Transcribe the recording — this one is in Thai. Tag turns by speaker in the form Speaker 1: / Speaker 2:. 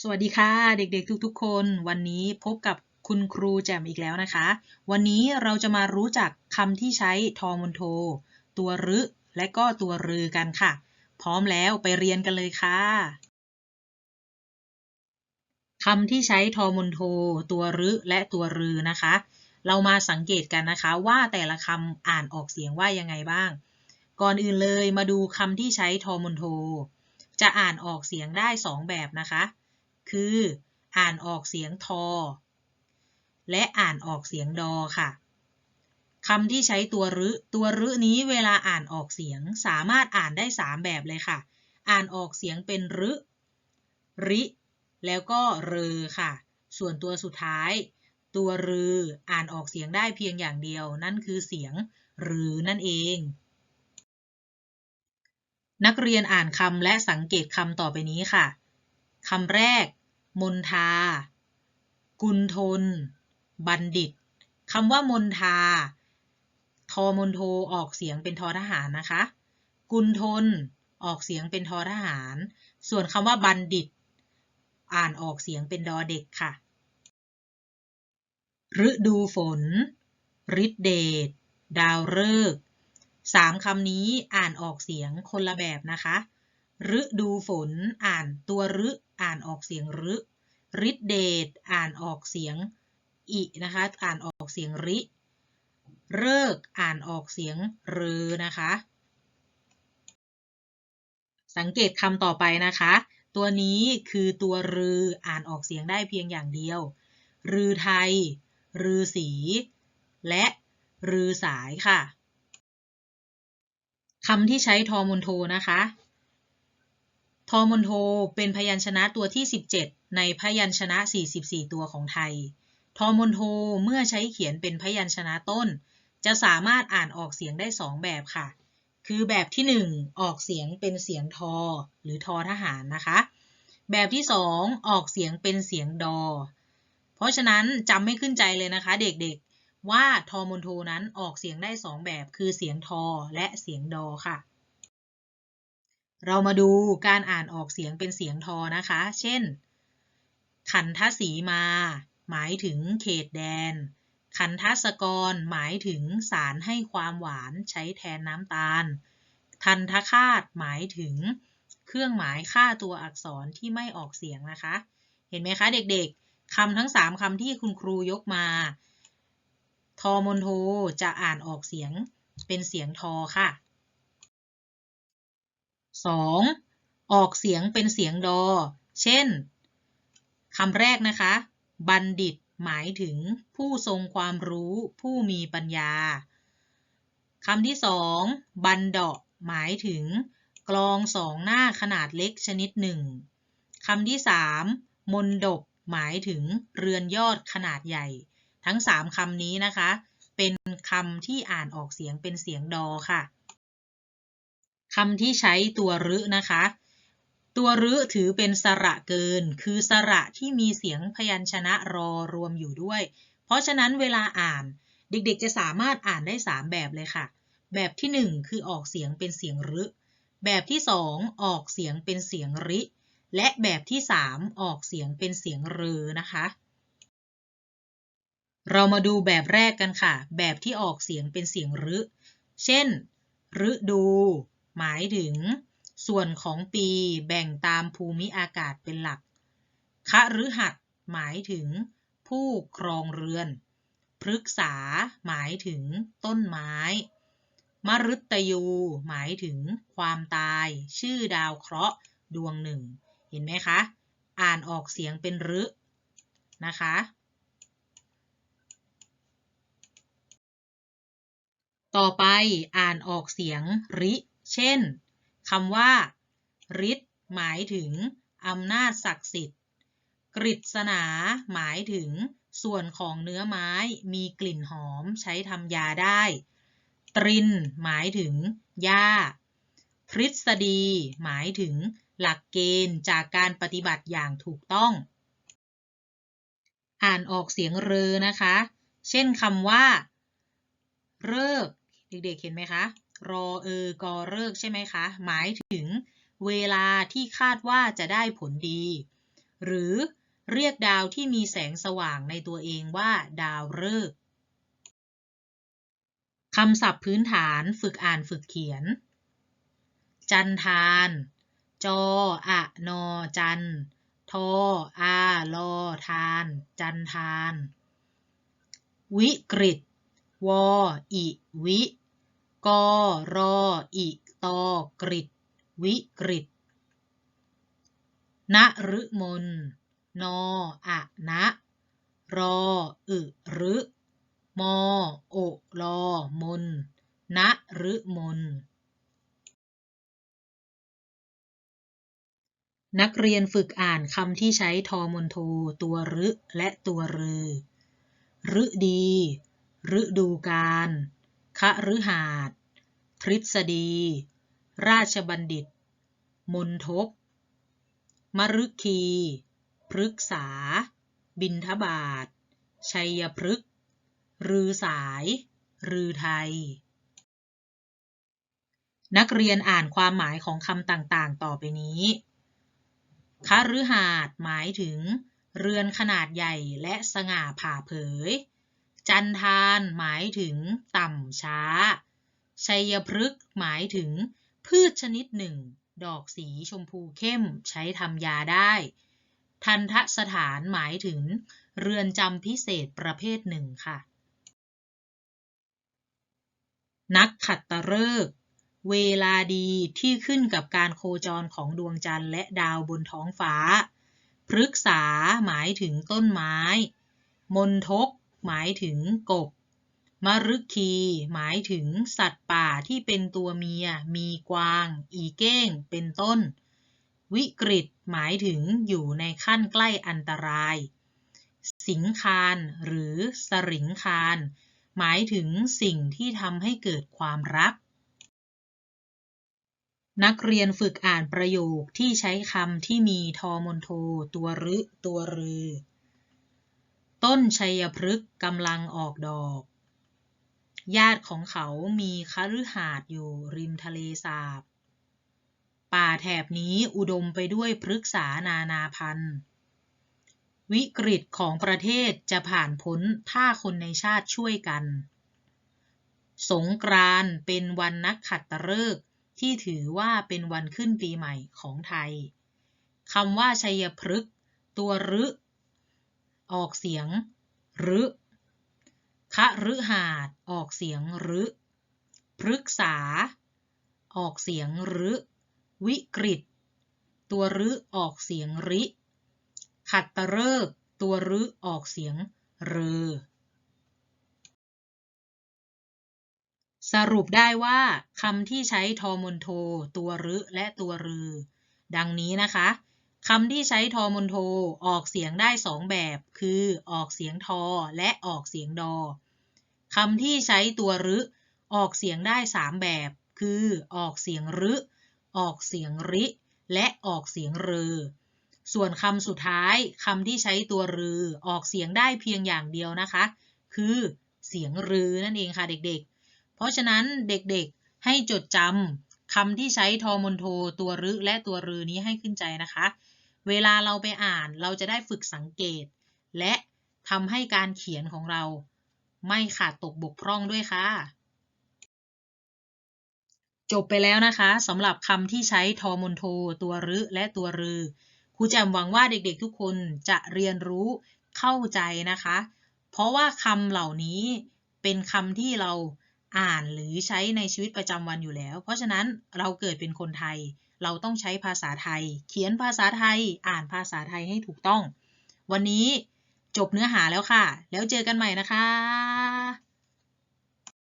Speaker 1: สวัสดีค่ะเด็กๆทุกๆ คนวันนี้พบกับคุณครูแจมอีกแล้วนะคะ วันนี้เราจะมารู้จักคำที่ใช้ทอมนโท ตัวรึ และก็ตัวรือกันค่ะ พร้อมแล้วไปเรียนกันเลยค่ะคำที่ใช้ทอมนโท ตัวรึและตัวรือนะคะ เรามาสังเกตกันนะคะว่าแต่ละคำอ่านออกเสียงว่ายังไงบ้าง ก่อนอื่นเลยมาดูคำที่ใช้ทอมนโท จะอ่านออกเสียงได้สองแบบนะคะ คือ อ่านออกเสียงทอ และอ่านออกเสียงดอค่ะคำที่ใช้ตัวรึ ตัวรึนี้เวลาอ่านออกเสียงสามารถอ่านได้ 3 แบบเลยค่ะ อ่านออกเสียงเป็นรึริ แล้วก็เรอค่ะ ส่วนตัวสุดท้าย ตัวรือ อ่านออกเสียงได้เพียงอย่างเดียว นั่นคือเสียงรือนั่นเอง นักเรียนอ่านคำและสังเกตคำต่อไปนี้ค่ะคำแรก มนทา กุลทนบัณฑิต คำว่ามนทา ทอมนโทออกเสียงเป็นทอทหารนะคะ กุลทนออกเสียงเป็นทอทหาร ส่วนคำว่าบัณฑิต อ่านออกเสียงเป็นดอเด็กค่ะ ฤดูฝน ฤทธเดช ดาวฤกษ์สามคำนี้อ่านออกเสียงคนละแบบนะคะ ฤดูฝน อ่านตัวฤอ่านออกเสียงฤฤทธเดชอ่านออกเสียงอินะคะ อ่านออกเสียงริ เลิกอ่านออกเสียงเรือนะคะ สังเกตคำต่อไปนะคะ ตัวนี้คือตัวรืออ่านออกเสียงได้เพียงอย่างเดียว รือไทย รือสี และรือสายค่ะคำที่ใช้ทอมุนโทนะคะ ทอมอนโทเป็นพยัญชนะตัวที่ 17 ในพยัญชนะ 44 ตัวของไทย ทอมอนโทเมื่อใช้เขียนเป็นพยัญชนะต้น จะสามารถอ่านออกเสียงได้ 2 แบบค่ะ คือแบบที่ 1 ออกเสียงเป็นเสียงทอ หรือทอทหารนะคะ แบบที่ 2 ออกเสียงเป็นเสียงดอ เพราะฉะนั้นจำไม่ขึ้นใจเลยนะคะ เด็กๆ ว่าทอมอนโทนั้นออกเสียงได้ 2 แบบคือเสียงทอและเสียงดอค่ะ เรามาดูการอ่านออกเสียงเป็นเสียงทอนะคะ เช่น ขันทศีมา หมายถึงเขตแดน ขันทศกร หมายถึงสารให้ความหวานใช้แทนน้ำตาล ทันทคาตหมายถึง เครื่องหมายค่าตัวอักษรที่ไม่ออกเสียงนะคะ เห็นไหมคะเด็กๆคำทั้ง 3คำที่คุณครูยกมา ทอมนโทจะอ่านออกเสียงเป็นเสียงทอค่ะ 2. ออกเสียงเป็นเสียงดอ เช่นคำแรกนะคะ บัณฑิตหมายถึงผู้ทรงความรู้ผู้มีปัญญาคำที่สองบันเดาะหมายถึง กลองสองหน้าขนาดเล็กชนิดหนึ่งคำที่สามมนดบหมายถึงเรือนยอดขนาดใหญ่ ทั้งสามคำนี้นะคะ เป็นคำที่อ่านออกเสียงเป็นเสียงดอค่ะ คำที่ใช้ตัวรึนะคะ ตัวรึถือเป็นสระเกิน คือสระที่มีเสียงพยัญชนะรอรวมอยู่ด้วย เพราะฉะนั้นเวลาอ่านเด็กๆ จะสามารถอ่านได้ 3 แบบเลยค่ะ แบบที่ 1 คือออกเสียงเป็นเสียงรึแบบที่ 2 ออกเสียงเป็นเสียงริ และแบบที่ 3 ออกเสียงเป็นเสียงเรือนะคะ เรามาดูแบบแรกกันค่ะ แบบที่ออกเสียงเป็นเสียงรึ เช่นฤดู หมายถึง ส่วนของปีแบ่งตามภูมิอากาศเป็นหลักคฤหัสหมายถึง ผู้ครองเรือน พฤกษา หมายถึง ต้นไม้ มฤตยู หมายถึง ความตาย ชื่อดาวเคราะห์ดวงหนึ่ง เห็นไหมคะ อ่านออกเสียงเป็นรึนะคะต่อไปอ่านออกเสียงริ เช่นคำว่าฤทธิ์หมายถึงอำนาจศักดิ์สิทธิ์ กฤษณาหมายถึงส่วนของเนื้อไม้มีกลิ่นหอมใช้ทำยาได้ ตรินหมายถึงหญ้าทฤษฎีหมายถึงหลักเกณฑ์จากการปฏิบัติอย่างถูกต้อง อ่านออกเสียงเรอนะคะ เช่นคำว่า เลิกเด็กๆเห็นไหมคะ รอเออกอเลิกใช่ไหมคะ หมายถึงเวลาที่คาดว่าจะได้ผลดี หรือเรียกดาวที่มีแสงสว่างในตัวเองว่าดาวฤกษ์คำศัพท์พื้นฐานฝึกอ่านฝึกเขียน จันทาน จออะนอจัน ทออาลอทาน จันทาน วิกฤต วออิวิ กอรออิตอกริตวิกฤตนฤมนนออะนะ รออึรึมอโอลอมนนฤมนนักเรียนฝึกอ่านคำที่ใช้ทอมนโท ตัวรึและตัวรือฤดี ฤดูกาล คฤหาสน์ทฤษฎี ราชบัณฑิต มนทบมรุคี พฤกษา บินทบาท ชัยพฤกษ์รือสาย รือไทย นักเรียนอ่านความหมายของคำต่างๆ ต่อไปนี้คฤหาสน์หมายถึง เรือนขนาดใหญ่และสง่าผ่าเผย จันทานหมายถึงต่ำช้า ชัยพฤกษ์หมายถึงพืชชนิดหนึ่ง ดอกสีชมพูเข้มใช้ทำยาได้ ทันทสถานหมายถึง เรือนจำพิเศษประเภทหนึ่งค่ะ นักขัดตฤกษ์เวลาดีที่ขึ้นกับการโคจรของดวงจันทร์และดาวบนท้องฟ้า พฤกษาหมายถึงต้นไม้ มนทก หมายถึงกบ มรุคี หมายถึงสัตว์ป่าที่เป็นตัวเมีย มีกวาง อีเก้ง เป็นต้น วิกฤต หมายถึงอยู่ในขั้นใกล้อันตราย สิงคาน หรือสริงคาน หมายถึงสิ่งที่ทำให้เกิดความรัก นักเรียนฝึกอ่านประโยคที่ใช้คำที่มีทอมนโท ตัวรึ ตัวรือ ต้นชัยพฤกษ์กำลังออกดอก ญาติของเขามีคฤหาสน์อยู่ริมทะเลสาบ ป่าแถบนี้อุดมไปด้วยพฤกษานานาพันธุ์ วิกฤตของประเทศจะผ่านพ้นถ้าคนในชาติช่วยกัน สงกรานต์เป็นวันนักขัตฤกษ์ที่ถือว่าเป็นวันขึ้นปีใหม่ของไทยคำว่าชัยพฤกษ์ตัวรึ ออกเสียงรึคะฤหาด ออกเสียงรึพฤกษา ออกเสียงรึวิกฤต ตัวรึออกเสียงริขัดตตฤกษ์ตัวรึออกเสียงเรอสรุปได้ว่าคำที่ใช้ทอมนโท ตัวรึและตัวรือ ดังนี้นะคะ คำที่ใช้ทอมนโทออกเสียงได้สองแบบ คือออกเสียงทอและออกเสียงดอคำที่ใช้ตัวรึ ออกเสียงได้สามแบบ คือออกเสียงรึ ออกเสียงริ และออกเสียงเรอ ส่วนคำสุดท้ายคำที่ใช้ตัวรือ ออกเสียงได้เพียงอย่างเดียวนะคะ คือเสียงรือนั่นเองค่ะเด็กๆ เพราะฉะนั้นเด็กๆให้จดจำคำที่ใช้ทอมนโทตัวรึและตัวรือนี้ให้ขึ้นใจนะคะ เวลาเราไปอ่านเราจะได้ฝึกสังเกต และทำให้การเขียนของเรา ไม่ขาดตกบกพร่องด้วยค่ะ จบไปแล้วนะคะสำหรับคำที่ใช้ทอมนโท ตัวรึและตัวรือครูแจมหวังว่าเด็กๆทุกคนจะเรียนรู้เข้าใจนะคะ เพราะว่าคำเหล่านี้เป็นคำที่เราอ่านหรือใช้ในชีวิตประจำวันอยู่แล้ว เพราะฉะนั้นเราเกิดเป็นคนไทย เราต้องใช้ภาษาไทย เขียนภาษาไทย อ่านภาษาไทยให้ถูกต้อง วันนี้จบเนื้อหาแล้วค่ะ แล้วเจอกันใหม่นะคะ